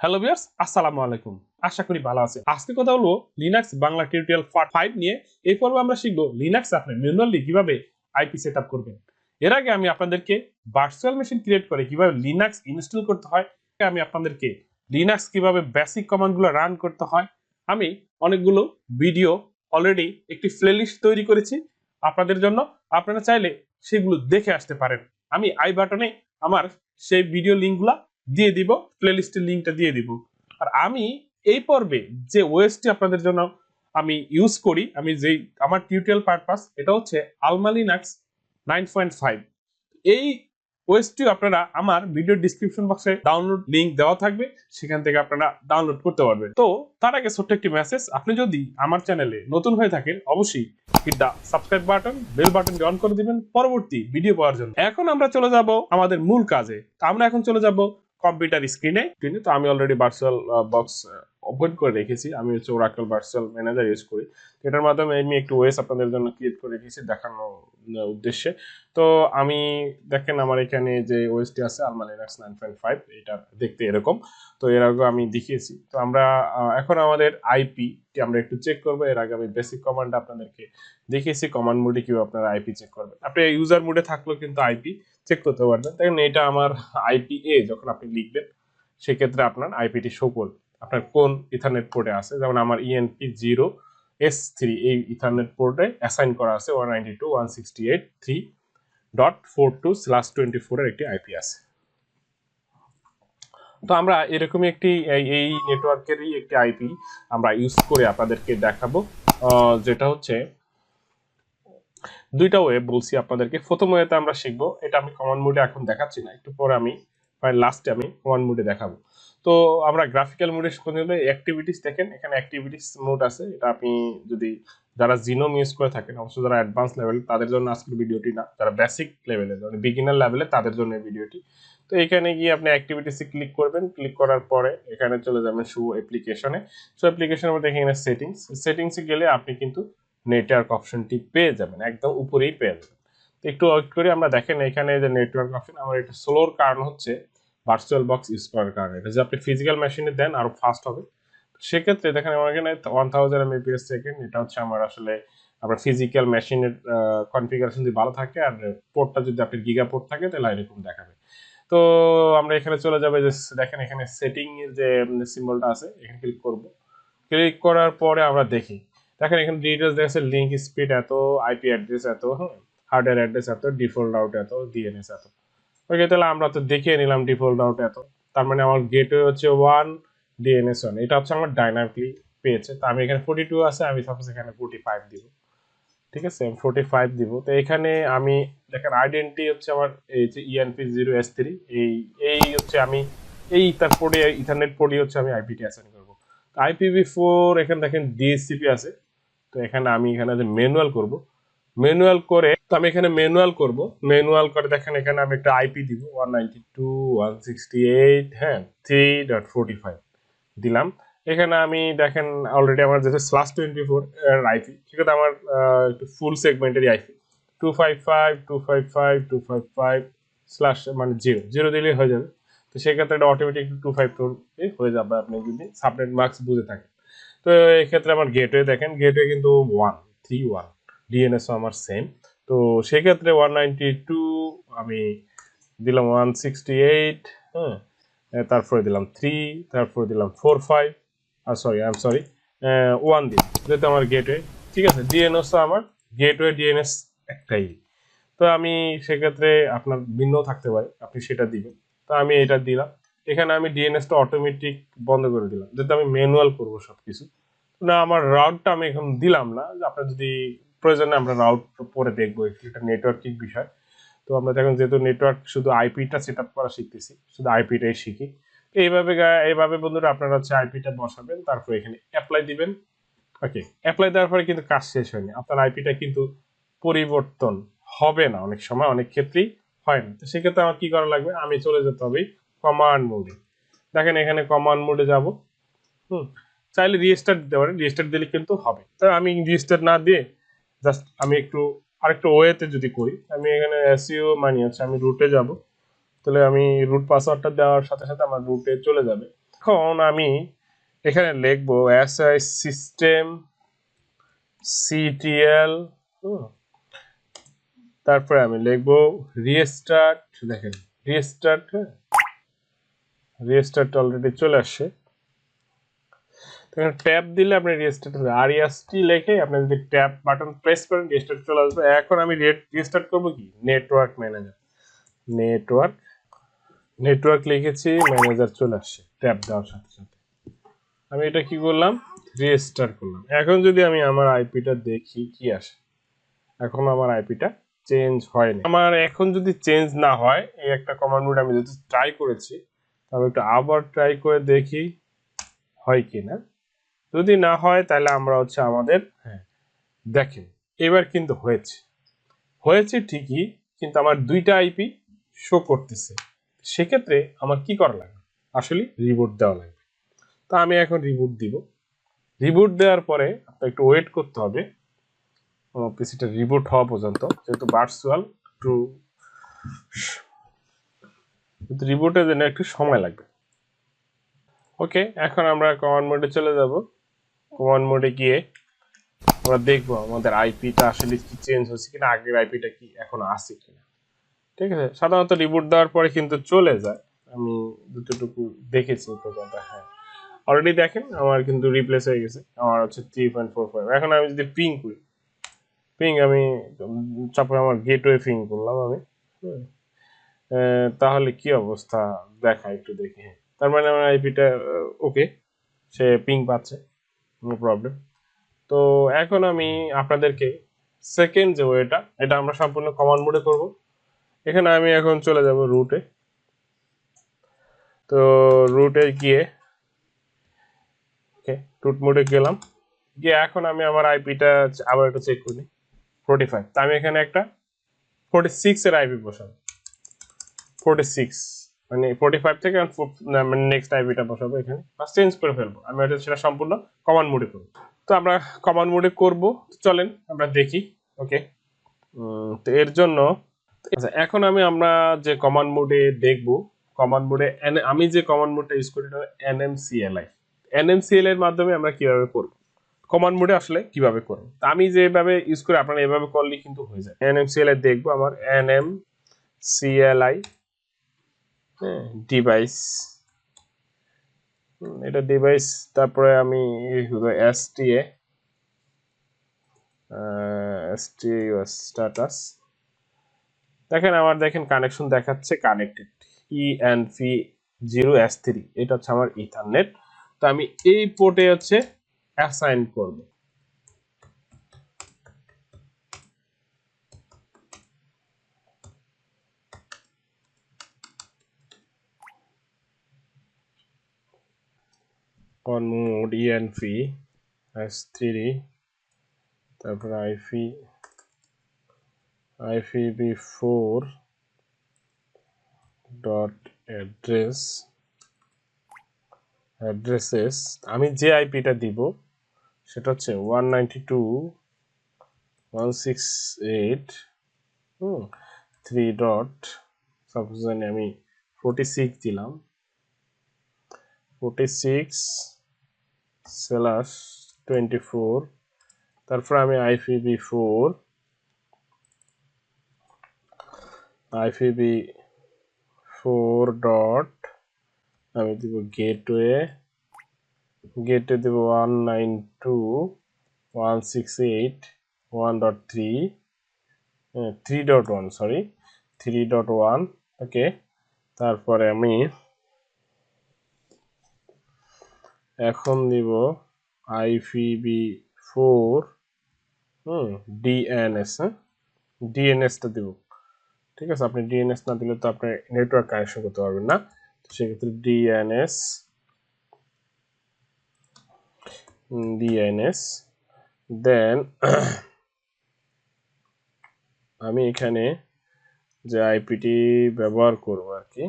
Hello viewers আসসালামু আলাইকুম। আশা করি ভালো আছেন। আজকে কথা বলব লিনাক্স বাংলা টিউটোরিয়াল ফাইভ নিয়ে। এই পর্বে আমরা শিখব লিনাক্স আপনি ম্যানুয়ালি কীভাবে আইপি সেট করবেন। এর আগে আমি আপনাদেরকে ভার্চুয়াল মেশিন ক্রিয়েট করে কীভাবে লিনাক্স ইনস্টল করতে হয়, আমি আপনাদেরকে লিনাক্স কীভাবে বেসিক কমান্ডগুলো রান করতে হয়, আমি অনেকগুলো ভিডিও অলরেডি একটি প্লেলিস্ট তৈরি করেছি। আপনাদের জন্য আপনারা চাইলে সেগুলো দেখে আসতে পারেন। আমি আই বাটনে আমার সেই ভিডিও লিঙ্কগুলা দিয়ে দিব প্লেলিস্টের লিঙ্কটা দিয়ে দিব। আর আমি এই পর্বে যে ওয়েসটি আপনাদের জন্য আমি ইউজ করি, আমি যেই, আমার টিউটোরিয়াল পারপাস এটা হচ্ছে আলমালিনাক্স নাইন পয়েন্ট ফাইভ এই ওয়েসটিও আপনারা আমার ভিডিও ডিসক্রিপশন বক্সে ডাউনলোড লিঙ্ক দেওয়া থাকবে, সেখান থেকে আপনারা ডাউনলোড করতে পারবেন। তো, তার আগে ছোট্ট একটি মেসেজ আপনি যদি আমার চ্যানেলে নতুন হয়ে থাকেন, অবশ্যই hit the subscribe button bell বাটনটি অন করে দিবেন, পরবর্তী ভিডিও পাওয়ার জন্য। এখন আমরা চলে যাব আমাদের মূল কাজে। আমরা এখন চলে যাব কম্পিউটার স্ক্রিনে কিন্তু আমি অলরেডি ভার্চুয়াল বক্স ওপেন করে রেখেছি। আমি হচ্ছে ওরাকল ভার্চুয়াল ম্যানেজার ইউজ করি। তো এটার মাধ্যমে আমি একটু ওয়েস আপনাদের জন্য ক্রিয়েট করে রেখেছি দেখানোর উদ্দেশ্যে। তো আমি, দেখেন আমার এখানে যে ওয়েসটি আছে Alma Linux nine point five এটা দেখতে এরকম। তো এর আগে আমি দেখিয়েছি। তো আমরা এখন আমাদের আইপি আমরা একটু চেক করব। এর আগে আমি বেসিক কমান্ড আপনাদেরকে দেখিয়েছি। কমান্ড মোডে কীভাবে আপনারা আইপি চেক করবেন। আপনি ইউজার মোডে থাকলেও কিন্তু আইপি চেক করতে পারবেন। দেখেন এটা আমার আইপি এ যখন আপনি লিখবেন, সেক্ষেত্রে আপনার আইপিটি শো করবে। আপনার কোন ইথারনেট পোর্টে আছে? যেমন আমার ইএনপি জিরো এস থ্রি এই ইথারনেট পোর্টে অ্যাসাইন করা আছে one ninety two one sixty eight three dot four two slash twenty ফোরের একটি আইপি আছে। তো আমরা এরকমই একটি, এই- নেটওয়ার্কেরই একটি আইপি আমরা ইউজ করে আপনাদেরকে দেখাবো। যেটা হচ্ছে, দুইটা ওয়ে বলছি আপনাদেরকে। প্রথম ওয়েতে আমরা শিখব, এটা আমি কমন মোডে এখন দেখাচ্ছি না, একটু পরে আমি লাস্টে আমি কমন মোডে দেখাবো। তো আমরা গ্রাফিক্যাল মোডে শিখতে অ্যাক্টিভিটিস দেখেন, এখানে অ্যাক্টিভিটিস মোড আছে, এটা আপনি যদি যারা জিনোম ইউজ করে থাকেন, অবশ্য যারা অ্যাডভান্স লেভেল তাদের জন্য আজকের ভিডিওটি না, যারা বেসিক লেভেলে মানে বিগিনার লেভেলে তাদের জন্য ভিডিওটি। তো এখানে গিয়ে আপনি অ্যাক্টিভিটিসে ক্লিক করবেন ক্লিক করার পরে এখানে চলে যাবেন শু অ্যাপ্লিকেশনে শো অ্যাপ্লিকেশনের মধ্যে এখানে সেটিংস সেটিংসে গেলে আপনি কিন্তু নেটওয়ার্ক অপশনটি পেয়ে যাবেন, একদম উপরেই পেয়ে যাবেন। তো একটু ওয়েট করে, আমরা দেখেন এখানে যে নেটওয়ার্ক অপশন আমার এটা স্লোর কারণ হচ্ছে ভার্চুয়াল বক্স ইউজ করার কারণে। এটা যদি আপনি ফিজিক্যাল মেশিনে দেন, আরও ফাস্ট হবে। সেক্ষেত্রে দেখেন, আমার এখানে ওয়ান থাউজেন্ড এমবিপিএস সেকেন্ড এটা হচ্ছে আমার আসলে আপনার ফিজিক্যাল মেশিনের কনফিগারেশন যদি ভালো থাকে আর পোর্টটা যদি আপনার গিগা পোর্ট থাকে, তাহলে এরকম দেখাবে। তো আমরা এখানে চলে যাবে যে দেখেন, এখানে সেটিং এর যে সিম্বলটা আছে, এখানে ক্লিক করব। ক্লিক করার পরে আমরা দেখি। দেখেন, এখানে ডিটেলস দেখাচ্ছে লিঙ্ক স্পিড এত আইপি অ্যাড্রেস এত হার্ডওয়্যার অ্যাড্রেস এত ডিফল্ট রাউট এত ডিএনএস এত। ওকে তাহলে আমরা তো দেখিয়ে নিলাম ডিফল্ট রাউট এত। তার মানে আমার গেটওয়ে হচ্ছে ওয়ান ডিএনএস ওয়ান এটা হচ্ছে আমার ডাইনামিকলি পেয়েছে। তো আমি এখানে ফোর্টি টু আছে, আমি সাপোজ এখানে ফোর্টি ফাইভ দিব। ঠিক আছে? ফোর্টি ফাইভ দিব। তো এখানে আমি, দেখেন আইডেন্টি হচ্ছে আমার, এই যে ইএনপি জিরো এস থ্রি এই এই হচ্ছে আমি, এই ইথার পোর্টে ইথারনেট পোর্টে হচ্ছে আমি আইপিটি অ্যাসাইন করব। আইপিভি ফোর এখানে দেখেন ডিএসসিপি আছে। তো এখানে আমি এখানে ম্যানুয়াল করব। ম্যানুয়াল করে তো আমি এখানে ম্যানুয়াল করব। ম্যানুয়াল করে দেখেন এখানে আমি একটা আইপি দিব। One ninety two one sixty eight হ্যাঁ থ্রি ফাইভ দিলাম। এখানে আমি দেখেন অলরেডি আমার যেটা স্লাস টোয়েন্টি ফোর আইপি সেক্ষেত্রে আমার একটু ফুল সেগমেন্টের IP two five five two five five two five five slash মানে জিরো জিরো দিলেই হয়ে যাবে। তো সেক্ষেত্রে এটা অটোমেটিক টু ফাইভ ফোর হয়ে যাবে আপনি যদি সাবনেট মার্কস বুঝে থাকেন। তো এক্ষেত্রে আমার গেটওয়ে দেখেন। গেটওয়ে কিন্তু ওয়ান থ্রি ওয়ান ডিএনএসও আমার সেম তো সেক্ষেত্রে ওয়ান নাইনটি টু আমি দিলাম ওয়ান সিক্সটি এইট হ্যাঁ তারপরে দিলাম থ্রি তারপরে দিলাম four five R sorry I am sorry one দিন যেহেতু আমার গেটওয়ে ঠিক আছে ডিএনএস তো আমার গেটওয়ে ডিএনএস একটাই। তো আমি সেক্ষেত্রে আপনার ভিন্ন থাকতে পারে, আপনি সেটা দিবেন। তো আমি এটা দিলাম, এখানে আমি ডিএনএসটা অটোমেটিক বন্ধ করে দিলাম, যেহেতু আমি ম্যানুয়াল করব সব কিছু না, আমার রাউটটা আমি এখন দিলাম না, আপনার যদি প্রয়োজনে আমরা রাউট পরে দেখব, এটা নেটওয়ার্কিং বিষয়। তো আমরা দেখুন যেহেতু নেটওয়ার্ক শুধু আইপিটা সেট আপ করা শিখতেছি, শুধু আইপিটাই শিখি। তো এইভাবে এইভাবে বন্ধুরা আপনারা হচ্ছে আইপিটা বসাবেন, তারপর এখানে অ্যাপ্লাই দিবেন। ওকে অ্যাপ্লাই দেওয়ার পরে কিন্তু কাজ শেষ হয়নি। আপনার আইপিটা কিন্তু পরিবর্তন হবে না, অনেক সময়, অনেক ক্ষেত্রেই হয় না। তো সেক্ষেত্রে আমার কি করা লাগবে? আমি চলে যেতে হবে কমান্ড মোডে দেখেন এখানে কমান্ড মোডে যাব। হুম, চাইলে রিস্টার্ট দিতে পারেন রিস্টার্ট দিলে কিন্তু হবে। তো আমি রিস্টার্ট না দিয়ে জাস্ট আমি একটু, আরেকটু ওয়েতে যদি করি, আমি এখানে এসইও মানি আছে, আমি রুটে যাব। তাহলে আমি রুট পাসওয়ার্ডটা দেওয়ার সাথে সাথে আমার রুটে চলে যাবে। এখন আমি এখানে লিখব এসআই সিস্টেম সিটিএল তারপরে আমি লিখব রিস্টার্ট দেখেন রিস্টার্ট রিস্টার্ট অলরেডি চলে আসছে। ট্যাপ দিলে আপনি রিস্টার্ট হবে আর এসটি লিখে আপনি যদি ট্যাপ বাটন প্রেস করেন রিস্টার্ট চলে আসবে। এখন আমি রিস্টার্ট করব কি? নেটওয়ার্ক ম্যানেজার নেটওয়ার্ক নেটওয়ার্ক লিখেছি ম্যানেজার চলে আসছে। ট্যাপ দেওয়ার সাথে সাথে। আমি এটা কি করলাম? রেজিস্টার করলাম। এখন যদি আমি আমার আইপিটা দেখি, কি আসে? এখন আমার আইপিটা চেঞ্জ হয়নি আমার এখন যদি চেঞ্জ না হয়, এই একটা কমান্ড আমি যদি ট্রাই করেছি তবে একটু আবার ট্রাই করে দেখি হয় কি না যদি না হয়, তাহলে আমরা হচ্ছে আমাদের হ্যাঁ দেখেন এবার কিন্তু হয়েছে। হয়েছে ঠিকই, কিন্তু আমার দুইটা আইপি শো করতেছে। সেক্ষেত্রে আমার কি করা লাগবে? আসলে রিবুট দেওয়া লাগবে। তা আমি এখন রিবুট দিব। রিবুট দেওয়ার পরে আপনার একটু ওয়েট করতে হবে। পিসিটা রিবুট হওয়া পর্যন্ত, যেহেতু ভার্চুয়াল একটু কিন্তু রিবুটের জন্য একটু সময় লাগবে। ওকে এখন আমরা কমান্ড মোডে চলে যাব। কমান্ড মোডে গিয়ে আমরা দেখব আমাদের আইপিটা আসলে কি চেঞ্জ হচ্ছে কিনা, আগের আইপিটা কি এখন আছে কিনা। ঠিক আছে? সাধারণত রিবুট দেওয়ার পরে কিন্তু চলে যায়। আমি দুটোটুকু দেখেছি পর্যন্ত হ্যাঁ। অলরেডি দেখেন, আমার কিন্তু রিপ্লেস হয়ে গেছে। আমার হচ্ছে থ্রি পয়েন্ট ফোর ফাইভ এখন আমি যদি পিং করি পিং আমি চাপে আমার গেটওয়ে পিং করলাম আমি। তাহলে কি অবস্থা? দেখা, একটু দেখি হ্যাঁ। তার মানে আমার আইপিটা ওকে সে পিং পাচ্ছে। নো প্রবলেম তো এখন আমি আপনাদেরকে সেকেন্ড যে ওয়েটা, এটা আমরা সম্পূর্ণ কমান্ড মোডে করব। এখানে আমি এখন চলে যাব রুটে তো রুটে গিয়ে ওকে রুট মোডে গেলাম। গিয়ে এখন আমি আমার আইপিটা আবার একটু চেক করি। ফোর্টি ফাইভ তা আমি এখানে একটা ফোর্টি সিক্স এর আইপি বসাবো। ফোর্টি সিক্স মানে ফোর্টি ফাইভ থেকে মানে নেক্সট আইপিটা বসাবো এখানে। বা চেঞ্জ করে ফেলব। আমি এটা সেটা সম্পূর্ণ কমান মোডে করব। তো আমরা কমান মোডে করব। চলেন আমরা দেখি। ওকে তো এর জন্য আচ্ছা, এখন আমি আমরা যে কমান্ড মোডে দেখব কমান্ড মোডে আমি যে কমান মোডটা ইউজ করি এনএমসিএলআই এনএমসিএল এর মাধ্যমে আমরা কীভাবে করব? কমান মোডে আসলে কীভাবে করব? আমি যেভাবে ইউজ করি আপনারা এভাবে করলে কিন্তু হয়ে যায়। এনএমসিএল এ দেখব আমার এনএম সিএলআই ডিভাইস এটা ডিভাইস তারপরে আমি এসটিএ এসটিএ স্ট্যাটাস দেখেন, আমার দেখেন কানেকশন দেখাচ্ছে connected E N P zero S three এটা হচ্ছে আমার ইথারনেট তো আমি এই পোর্টে হচ্ছে অ্যাসাইন করব। On mode env s3 তারপর IP ipv4 dot address addresses আমি যে আইপিটা দিব, সেটা হচ্ছে one ninety two one six eight hmm three dot suppose আমি ফোর্টি সিক্স দিলাম forty six slash twenty four তারপর আমি IPv four IPv four dot আমি দিব গেটওয়ে গেটওয়ে দিব one nine two one six eight one dot three three dot one sorry three dot one okay তারপরে আমি এখন দিব আইপিবি ফোর হুম DNS হ্যাঁ? ডিএনএসটা দিব। ঠিক আছে, আপনি ডিএনএস না দিলে তো আপনি নেটওয়ার্ক কানেকশন করতে পারবেন না। তো সেক্ষেত্রে ডিএনএস ডিএনএস দেন আমি এখানে যে আইপিটি ব্যবহার করব আর কি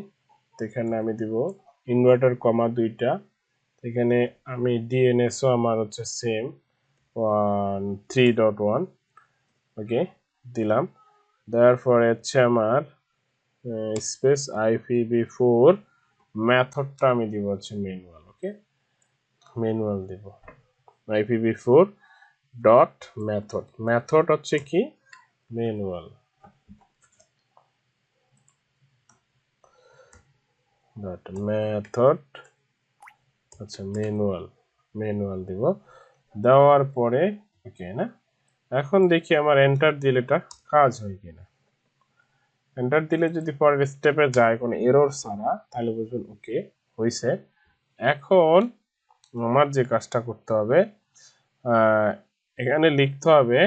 এখানে আমি দিব ইনভার্টার কমা দুইটা। এখানে আমি ডিএনএসও আমার হচ্ছে same one three dot one okay দিলাম। দেওয়ার পরে হচ্ছে আমার স্পেস আইপিবি ফোর ম্যাথডটা আমি দিব হচ্ছে ম্যানুয়াল ওকে ম্যানুয়াল দিব। IPv four dot method method হচ্ছে কি? ম্যানুয়াল ডট মেথড আচ্ছা ম্যানুয়াল ম্যানুয়াল দিব। দেওয়ার পরে, ওকে, না? এখন দেখি আমার এন্টার দিলে এটা কাজ হয় কিনা। এন্টার দিলে যদি পরের স্টেপে যায়, কোনো এরর ছাড়া, তাহলে বুঝবেন, ওকে হয়েছে এখন আমার যে কাজটা করতে হবে এখানে লিখতে হবে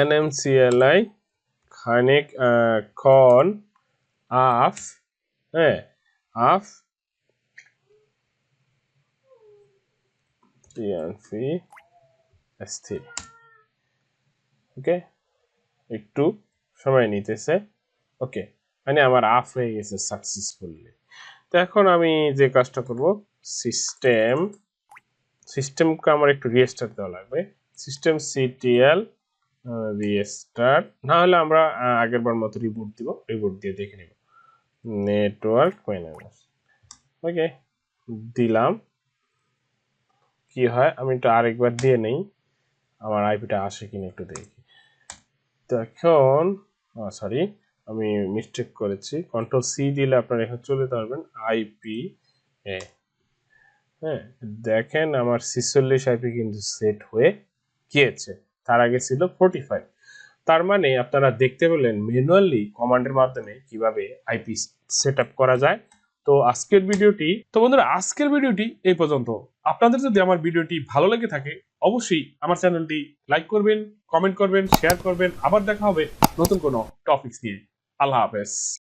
এনএমসিএলআই খানিক খন আফ হ্যাঁ আফ স্থির ওকে একটু সময় নিতেছে। ওকে মানে আমার আফ হয়ে গেছে সাকসেসফুলি তো এখন আমি যে কাজটা করব সিস্টেম সিস্টেমকে আমার একটু রিস্টার্ট দেওয়া লাগবে। সিস্টেম সিটিএল রিস্টার্ট না হলে আমরা আগেরবার মতো রিবুট দিব। রিবুট দিয়ে দেখে নেব। নেটওয়ার্ক ম্যানেজার ওকে দিলাম। কি হয়, আমি একটু আরেকবার দিয়ে নেই। আমার আইপিটা আসে কিনা একটু দেখি। তো এখন সরি আমি মিস্টেক করেছি। কন্ট্রোল সি দিলে আপনারা এখানে চলে পারবেন আইপি এ হ্যাঁ দেখেন আমার ছিচল্লিশ আইপি কিন্তু সেট হয়ে গিয়েছে। তার আগে ছিল ফোর্টি ফাইভ তার মানে আপনারা দেখতে পেলেন ম্যানুয়ালি কমান্ডের মাধ্যমে কীভাবে আইপি সেট করা যায়। তো আজকের ভিডিওটি, তো বন্ধুরা, আজকের ভিডিওটি এই পর্যন্ত। আপনাদের যদি আমার ভিডিওটি ভালো লেগে থাকে, অবশ্যই আমার চ্যানেলটি লাইক করবেন, কমেন্ট করবেন, শেয়ার করবেন। আবার দেখা হবে নতুন কোনো টপিকস নিয়ে। আল্লাহ হাফেজ।